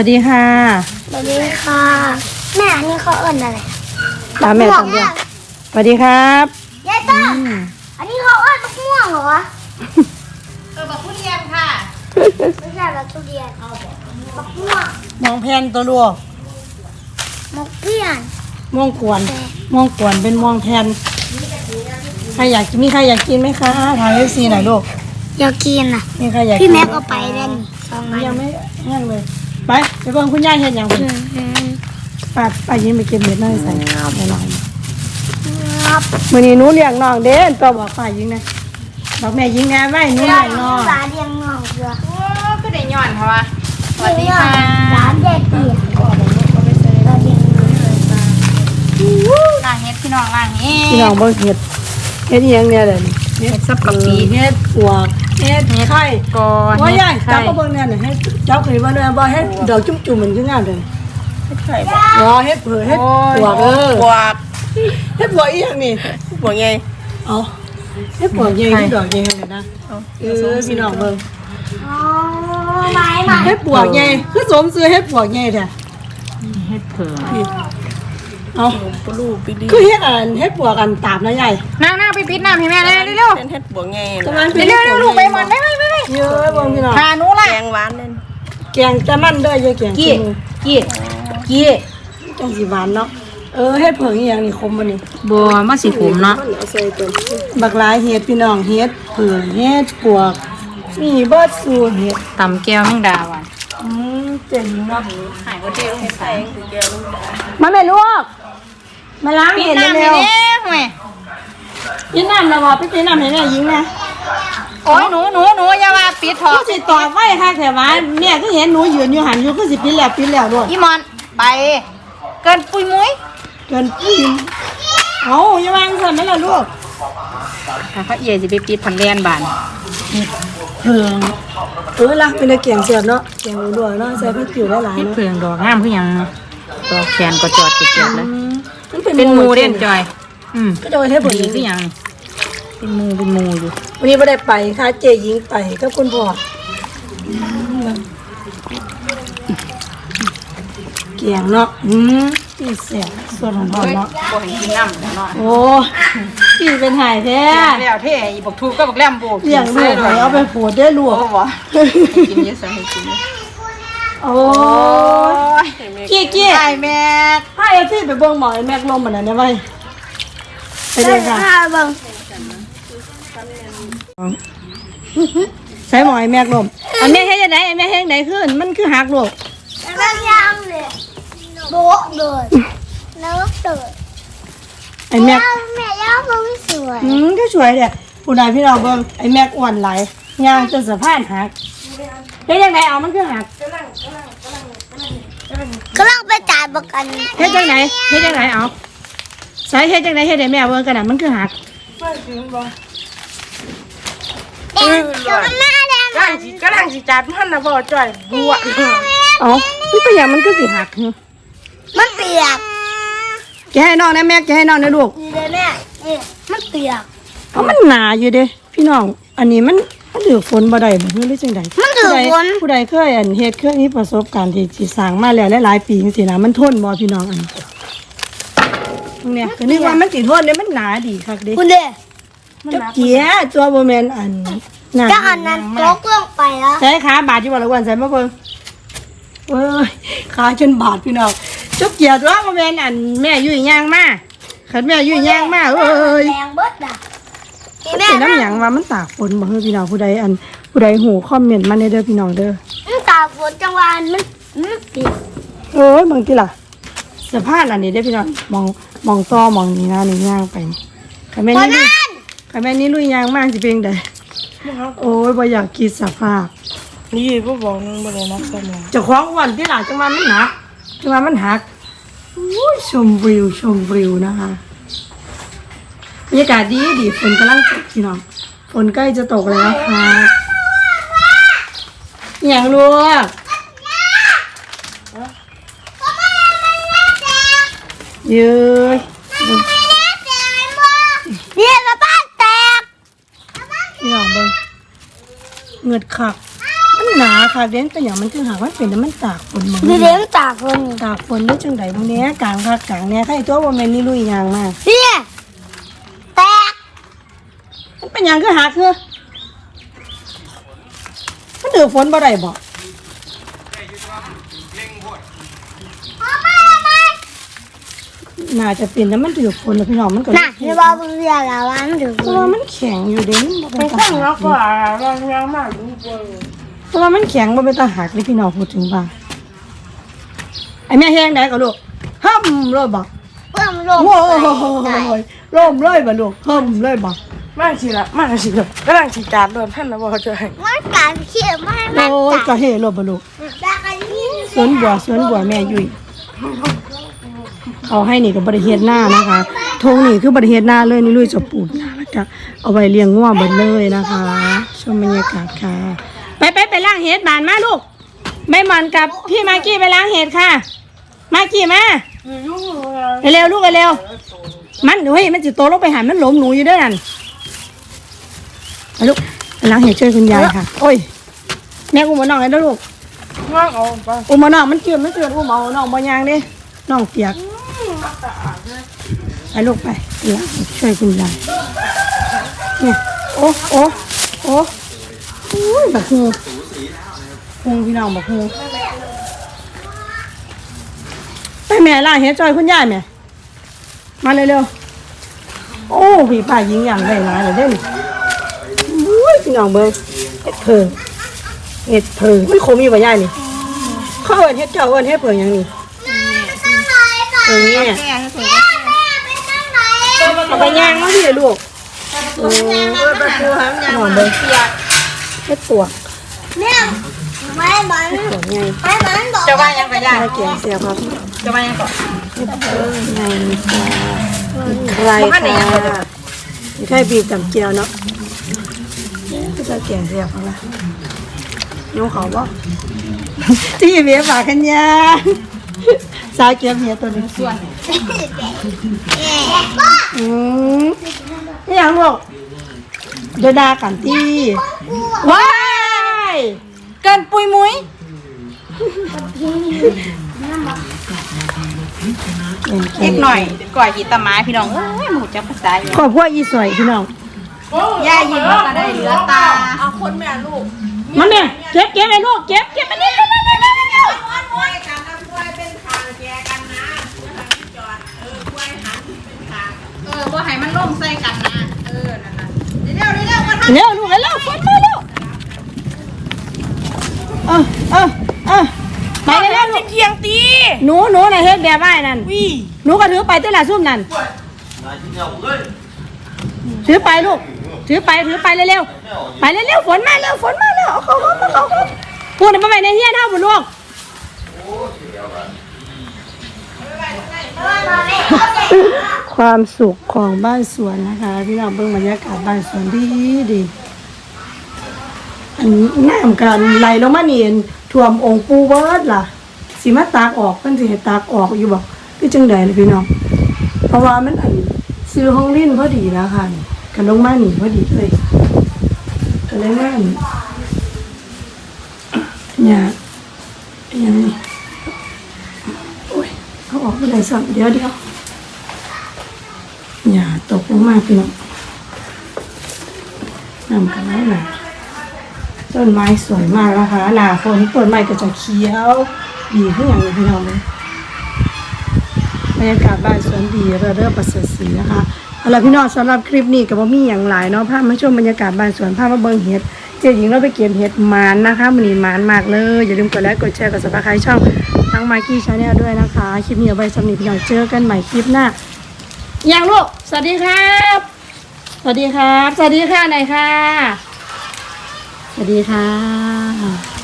สวัสดีค่ะสวัสดีค่ะ แม่อันนี้เขาเอิ้นอะไรตามแม่ตามเดียวสวัสดีครับยายต้าอันนี้เขาเอิ้นมะม่วงเหรอเออบอกผู้เรียนค่ะไม่ใช่แบบทุเรียนเอาบอกมะม่วงมองแพนตัวลูกมะเปี้ยนม่วงกวนม่วงกวนเป็นม่วงแพนใครอยากกินมีใครอยากกินไหมคะทางเอฟซีหน่อยลูกอยากกินอะมีใครอยากพี่แม็กเอาไปได้นี่สองอันยังไม่ยังเลยไปไป เบิ่งคุณยายเห็นอย่างคุณป้าป้ายิ้มไปเก็บเม็ดน้อยใส่ในหน่อยครับมื้อนี้หนูเลี้ยงน้องเด้นตัวบอกป้ายิงนะบอกแม่ยิงแน่ไว้หนูเลี้ยงน้องสาเดียงน้องเสือโอ้ก็ได้ย้อนเพราะว่าสวัสดีค่ะสาเด็กเปียสาเดียงน้องล่างเฮ็ดพี่น้องล่างเฮ็พี่น้องดเบิ่งเห็ดเฮ็ดอิหยังเนี่ยเด้อนี่เฮ็ดซับกะปิเฮ็ดปวก เฮ็ดไข่ก่อนโอ้ยเฮ็ยายดจัไข่บมาเบิ่งแน่น่ะเฮ็ดจับขึ้นมาเนี่ยบ่เฮ็ดดอกจุ่มๆมันคืองามเด้อไข่บ่บ่เฮ็ดเผือเฮ็ดปวกเออปวกเฮ็ดปวกอีหยังนี่ปวกไงเอาเฮ็ดปวกใหญ่ที่ดอกใหญ่เลยนะเออพี่น้องเบิ่งอ๋อไม้มาเฮ็ดปวกใหญ่คือสมซื้อเฮ็ดปวกใหญ่แท้เฮ็ดเผือ เอาปลูกปีดีคือเฮ็ดอันเฮ็ดปวกอันตามนะยายนั่งนั่งไปปิดน้ำให้แม่เลยเร็วเป็นเฮ็ดบวงไงประมาณๆเร็วๆเร็วๆลูกไปหมดไปไปไปเยอะบ่พี่น้องพาหนูล่ะแกงหวานนั่นแกงแต่มันเด้อยายแกงกี้กินกี้กี้จังสิหวานเนาะเออเฮ็ดเผือกอีหยังนี่คมบ่นี่บัวมาสิผมเนาะบักหลายเห็ดพี่น้องเห็ดเผือกเห็ดปวกมีเบิดสูเห็ดตำแก้วแมงดาว่ะอืมเจ๋งเนาะหายก็เท่ลงใส่ มาแม่ลูก มาล้างปิดเห็ดน้ำให้เร็วแน่ห่วยๆยินน้ำแล้วบ่ไปตีน้ำให้แม่ยิงนะโอ้ยหนูหนูหนูอย่าว่าปิดเถก็อะสิตอบไว้ค่ะแต่ว่าแม่ก็เห็นหนูยืนอยู่หันอยู่ก็สิปิดแล้วปิดแล้วด้วยอีมอนไป เกินปุยมุ้ยเกินปีนเอาอย่าวางสั่นนั่นล่ะลูกถ้าเขาเอียสิไปปิดพันเรียนบานเพิงเออล่ะเป็นตะเกียงเสียบเนาะเกียงด้วยเนาะใส่พริกจิ๋วหลายๆเฮ็ดเนาะเพืองดอกงามคือหยังด อกแขนก็จอดเก็บๆแล้วมันเป็นหมูเด่นจอย อืมก็จะไปเฮ็ดผลดีดีคือหยังเป็นหมูเป็นหมูอยู่วันนี้ไม่ได้ไปค่ะเจยิงไปกับคุณพ่อเกียงเนาะอืมพี่เสียส่วนของพ่อเนาะบ่ให้กินน้ำเนาะโอ้พี่เป็นหายแท้แล้วเท่อีบักทูก็บักแลมโบเลี้ยงลูกไปเอาไปโผดได้ลูกโอ้บ่กินเยอะซะให้กินเยอะ โอ้ยกี้กี้ไอ้แม่ให้เอาที่ไปเบิ่งหมอไอ้แม็กลมมันน่ะได้ไหมไปเลยค่ะถ้าเบิ่งใส่หมอไอ้แม็กลมอันแม่เฮ็ดยังไงไอ้แม่เฮ็ดยังไงขึ้นมันคือหักลูกแล้วยางเลยโบ๊ะเลยแล้วก็เกิดไอ้แม็กแม่ย่ามันไม่สวยอืมก็สวยเด้ผู้ใดพี่น้องเบิ่งไอ้แม็กอ้วนไหลายย่างจนสะพานหัก เฮ็ดยังไงเอามันคือหักกำลังไปจ่ายประกันเฮ็ดจังไหนเฮ็ดจังไหนเอาใส่เฮ็ดจังไหนเฮ็ดให้แม่เบิ่งกันน่ะมันคือหักแดงเดี๋ยวมันหน้าแดงกำลังสิกำลังสิจับท่านนะพ่อจ่อยบวชเอ้ามันเป็นหยังมันคือสิหักหึมันเปียกแกให้น้องนะแม่แกให้น้องนะลูกนี่เลยแม่นี่มันเปียกเพราะมันหนาอยู่เด้พี่น้อง อันนี้มัน มันถือฝนบ่ได้บ่รู้หรือจังใดมันถือฝน ผู้ใดผู้ใดเคยอันเฮ็ดเคยมีประสบการณ์ที่สิสร้างมาแล้วหลายๆปีจังซี่นะมันทนบ่พี่น้องอันตรงเนี้ยก็นึกว่ามันสิทนเด้มันหนาดีคักเด้คุณเด้จักเกียตัวบ่แม่นอันหนาจะอันนั้นตกลงไปแล้วใส่ขาบาดอยู่บ่ละอ้วนใส่มาเบิ่งเอ้ยขาจนบาดพี่น้องจักเกียตัวบ่แม่นอันแม่อยู่ย่างมาคันแม่อยู่ย่างมาเอ้ยแดงเบิดอะ นี่แม่เป็นน้ำหยังว่ามันตากฝนบ่เฮ้ยพี่น้องผู้ใดอันผู้ใดหูคอมเมนต์มาในเด้อพี่น้องเด้อมันตากฝนจังหวะมันมันเปียกเอ้ยบางทีล่ะสะพานอันนี้ได้อพี่น้องมองมองต่อมองนี่นะนี่ย่างไปคันแม่เพราะนี่ลุยนั้นคันแม่นี่ลุยย่างมากสิเป็นไดโอ้ยบ่อยากคิดสภาพนี่พ่อบอกนึงบ่ได้นักสมองเจ้าของอ้วันที่หล่ะจังว่ามันหนักจังว่ามันหักอุ้ยชมวิวชมวิวนะคะ บรรยากาศดีดีฝนกำลังตกพี่น้องฝนใกล้จะตกแล้วค่ะอหย่างลูกเย้ยเนี่ยกระบ้านแตกพี่น้องเบิ้งเงือดขักมันมันหนาค่ะเด่นเป็นอย่างมันคือหากมันเป็นแล้วมันตากฝนมึงพี่เลี้ยงตากคนตากฝนได้จังไดบางเนี้ยกลางภาคกลางเนี่ยถ้าไอ้ตัวบ่แม่นนี่ลุยยางมากพี่แตกมัน เป็นหยังคือหักคือมันถือฝนบ่ได้บ่น่าจะเป็นแล้วมันถือฝนแล้วพี่น้องมันก็น่ะพี่บอกเรียกแล้ววันถึงเพราะว่ามันแข็งอยู่เด่นบ่เป็นตาข้างหัแล้วกก็เราเลี้ยงมากดูบ่เพราะว่ามันแข็งบ่เป็นตาหักเลยพี่น้องพูดถึงบ้างไอ้แม่แห้งได้ก็ลูกห้ำเลยบ่ เพิ่มลมโอ้ยล่มเลยบ่ลูกห้ำเลยบ่ มากสิละมากสิละกำลังสิจัดโดนท่านนะบ่จ่อยมันการเขี่ยมันโอ้ยก็เฮ่เลยบ่ลูกแต่กันยิ่งสวนบัวสวนบัวแม่ยุ้ยเขาให้นี่กับบริเฮ็ดหน้านะคะทงนี่คือบริเฮ็ดหน้าเลยนี่ลุยจะปลูกหน้าแล้วก็เอาไว้เลี้ยงงัวเบิดเลยนะคะชมบรรยากาศค่ะ ไปไปไปล้างเห็ดบานมาลูกไม่มันกับพี่มากกี้ไปล้างเห็ดค่ะ มากกี้มาเร็วๆลูกเร็วๆมันเฮ้ยมันจะโตลงไปหามันหลมหนูอยู่ด้วยนั่น ไปลูกไปล้างเห็ดช่วยคุณยายค่ะ โอ้ย แม่กูมาน้องเลยนะลูกว่างเอาไปอุ้มมาน้องมันเจือนมันเจือนอุ้มเอาน้องบ่ยางเด้น้องเปียกไปลูกไปเดี๋ยวช่วยคุณยายเนี่ยโอ้โอ้โอ้อุ้ยบักฮูฮูพี่น้องบักฮูไปแม่ล่างเฮ็ดจอยคุณยายแม่มาเร็วๆโอ้พี่ป้ายิงอย่างได้หลายเลยเด้นอุ้ย พี่น้องเบิ่งเฮ็ดเพิ่งเฮ็ดเพิ่งมันคมมีบ่ยายนี่เขาเอินเฮ็ดเจ้าเอินเฮ็ดเผิงหยังนี่เออเนี่ยแม่เป็นจังไหนเอาไปย่างมาพี่ลูกโอ้ไปปูหามย่างมาเบิ่งเฮ็ดปวกแม่ไม่มันปวกไงไม่มันบอกจะว่ายังไปย่างมาเกี่ยงเสียครับจะว่ายังก่อนไงจ้าใครค่ะมีใครบีบกับเจียวเนาะ ก็จะเกี่ยงเสียเขาละยูเขาบ่ที่เบียฝากกันยาสาวเก็บเมียตัวนี้ส่วนอืมนี่ยังลูกเดินดากันที่ว้ายเกินปุยมุ้ยเก่งเล็กหน่อยก่อยขีตะไม้พี่น้องเอ้ยหมูจับภาษาอยู่ขอบพวกอีสวยพี่น้อง ย่ายิ้มแล้วก็ได้เหลือตา เอาคนแม่ลูกมันเนี่ยเก็บเก็บไอ้ลูกเก็บเก็บมันนี่เออบ่ให้มันล่มใส่กันนะ เออนั่นน่ะเร็วๆเร็วๆมาเร็วลูกเร็วฝนมาเร็วเออเออเออไปเร็วลูกเพียงตีหนูหนูน่ะเฮ็ดแบบไอ้นั่นวิหนูก็ถือไปตัวละซุ่มนั่นถือไปลูก ถือไปถือไปเร็วๆไปเร็วๆฝนมาเร็วฝนมาเร็วเอาเขาเขาเขาเขาพูดไปในเฮียนเท่าบุญลูกความสุขของบ้านสวนนะคะพี่น้องเบิ่งบรรยากาศบ้านสวนดีดีอันน้ำกันไหลลงมาเนียนท่วมองค์ปูเบิร์ดล่ะสิมาตากออกเพิ่นสิให้ตากออกอยู่บ่คือจังใดเล่ะพี่น้องเพราะว่ามันอันซื้อห้องลิ้นพอดีนะคะนี่ กันลงมานี่พอดีเลยก็เลยมานี่เนี่ยย่างนี้โอ้ยเอาออกไปได้ซ้ำเดี๋ยวเดี๋ยวอย่าตกลงมาพี่น้องนำกันไว้หน่อยต้นไม้สวยมากนะคะหนาฝนต้นไม้ก็จะเขียวดีขึ้นอย่างนี้พี่น้องเลยบรรยากาศบ้านสวนดีรื่อเรื่อประเสริฐศรีนะคะ เอาล่ะพี่น้องสำหรับคลิปนี้ก็บ่มีอย่างหลายเนาะพามาชมบรรยากาศบ้านสวนพามาเบิงเห็ดเจ๊หญิงเราไปเก็บเห็ดหมานนะคะมันนี้หมานมากเลย อย่าลืมกดไลค์กดแชร์กด subscribe ช่องทั้งมค์กี้ชาแนลด้วยนะคะ คลิปนี้เอาไว้สำหรับพี่น้องเจอกันใหม่คลิปหน้ายังลูกสวัสดีครับ สวัสดีครับ สวัสดีค่ะไหนค่ะ สวัสดีค่ะ